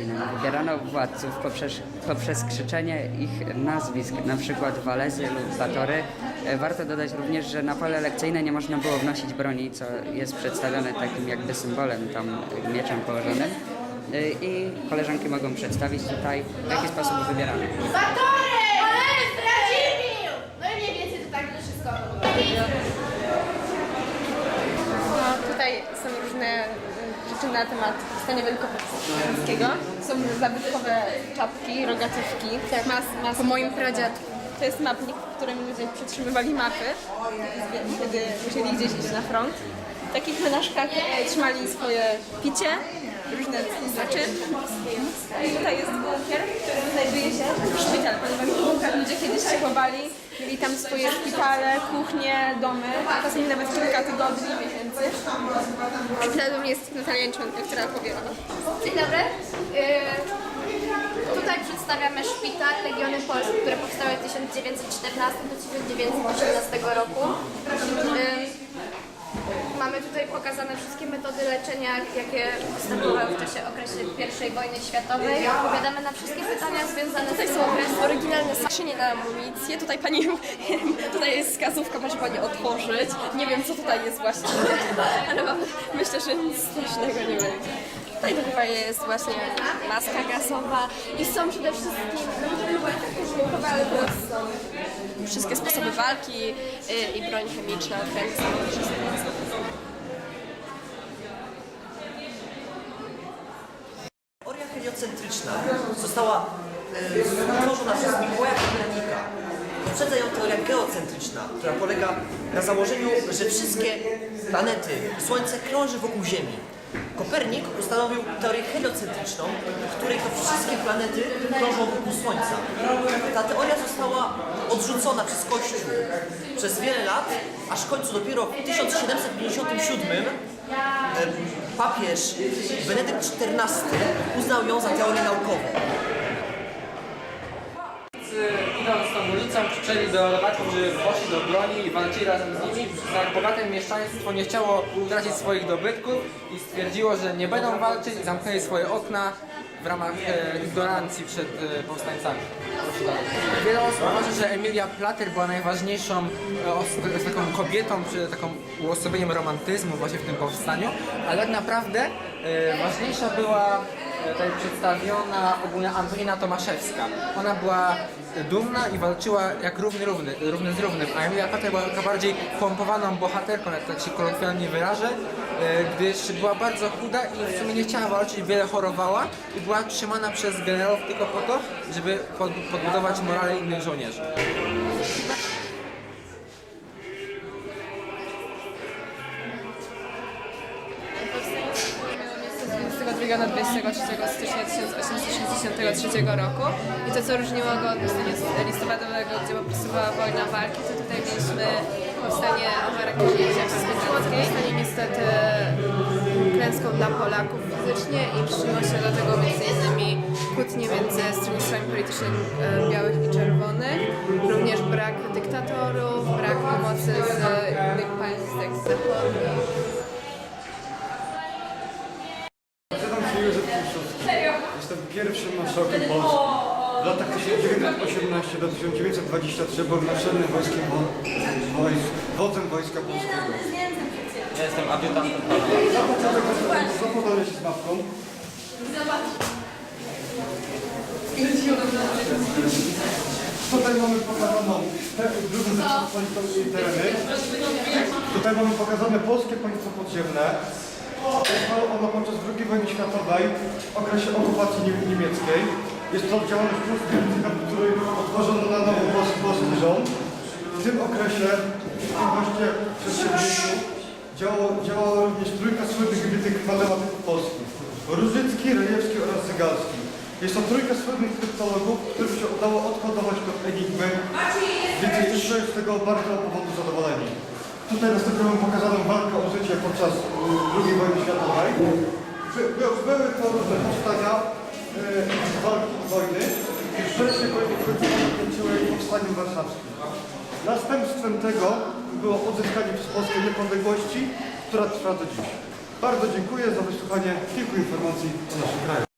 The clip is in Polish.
religijnym. Wybierano władców poprzez, poprzez krzyczenie ich nazwisk, na przykład Walezy lub Batory. E, Warto dodać również, że na pole lekcyjne nie można było wnosić broni, co jest przedstawione takim jakby symbolem, tam mieczem położonym. E, I koleżanki mogą przedstawić tutaj, w jaki sposób wybierano. Batory! Ale Radziwiłł! No i mniej więcej to tak wszystko. No, tutaj są różne rzeczy na temat powstania wielkopolskiego. Są zabytkowe czapki, rogatywki. Tak. Mas, mas, po moim pradziadku. To jest mapnik, w którym ludzie przetrzymywali mapy, kiedy musieli gdzieś iść na front. W takich menażkach e, trzymali swoje picie, różne rzeczy. I tutaj jest bunkier, w którym znajduje się szpital, ponieważ w ludzie chowali, mieli tam swoje szpitale, kuchnie, domy, czasami nawet kilka tygodni, miesięcy. I wtedy jest Natalia Jęczmętka, która opowie o Dzień dobry. Yy, tutaj przedstawiamy szpital Legiony Polskie, które powstały w 1914 do 1918 roku. Yy, Mamy tutaj pokazane wszystkie metody leczenia, jakie występowały w czasie okresie I wojny światowej. Odpowiadamy na wszystkie pytania związane z Tutaj tym są okresem. oryginalne skrzynie na amunicję. Tutaj pani, tutaj jest wskazówka, może pani otworzyć. Nie wiem co tutaj jest właśnie, ale myślę, że nic strasznego nie będzie. Tutaj to chyba jest właśnie maska gazowa i są przede wszystkim teraz są wszystkie sposoby walki y, i broń chemiczna, jest. Teoria heliocentryczna została stworzona przez Mikołaja Kopernika. Poprzedza ją teoria geocentryczna, która polega na założeniu, że wszystkie planety, Słońce krąży wokół Ziemi. Kopernik ustanowił teorię heliocentryczną, w której to wszystkie planety krążą wokół Słońca. Ta teoria została odrzucona przez Kościół przez wiele lat, aż w końcu dopiero w 1757 e, papież Benedykt XIV uznał ją za teorię naukową. Idąc tą ulicą krzyczeli do rodaków, żeby poszli do broni i walczyli razem z nimi. Tak bogate mieszczaństwo nie chciało utracić swoich dobytków i stwierdziło, że nie będą walczyć i zamknęli swoje okna w ramach e, ignorancji przed e, powstańcami. Wiele osób uważa, że Emilia Plater była najważniejszą e, os- taką kobietą, czy taką uosobieniem romantyzmu właśnie w tym powstaniu, ale tak naprawdę e, ważniejsza była tutaj przedstawiona ogólnie Antonina Tomaszewska. Ona była dumna i walczyła jak równy, równy, równy z równym, a Emilia Plater była taka bardziej pompowaną bohaterką, jak tak się kolokwialnie wyrażę, e, gdyż była bardzo chuda i w sumie nie chciała walczyć, wiele chorowała i była trzymana przez generałów tylko po to, żeby pod, podbudować morale innych żołnierzy. Z 22 na 23 stycznia 1863 roku. I to, co różniło go od powstania listopadowego, gdzie popisywała wojna walki, to tutaj mieliśmy powstanie o charakterze to powstanie niestety klęską dla Polaków fizycznie i przyczyniło się do tego m.in. kłótnie między stronnictwami politycznymi e, białych i czerwonych, również brak dyktatorów, brak pomocy z innych państw z zachodnich. Jestem pierwszym marszałkiem Polski. W latach 1918 do 1923 byłem naczelnym wojskiem wo- wojsk, wodzem Wojska Polskiego. Ja jestem adiutantem. Na początek zapoznałem się z mapką. Tutaj mamy pokazaną te, drugą i tereny. Tutaj mamy pokazane polskie państwo podziemne. Powstało ono podczas II wojny światowej w okresie okupacji nie- niemieckiej. Jest to działalność polska, w której otworzono na nowo polski, polski rząd. W tym okresie, w tym właśnie przedsięwzięciu, działała również trójka słynnych wybitych matematyków polskich. Różycki, Rejewski oraz Zygalski. Jest to trójka słynnych kryptologów, którym się udało odkodować kod Enigmy, więc jesteśmy z tego bardzo powodu zadowoleni. Tutaj następnie mam pokazaną walkę o życie podczas y, II wojny światowej. By- by- Były to różne powstania, y, walki i wojny. Wojny kończyły powstaniem warszawskim. Następstwem tego było odzyskanie przez Polskę niepodległości, która trwa do dziś. Bardzo dziękuję za wysłuchanie kilku informacji o naszym kraju.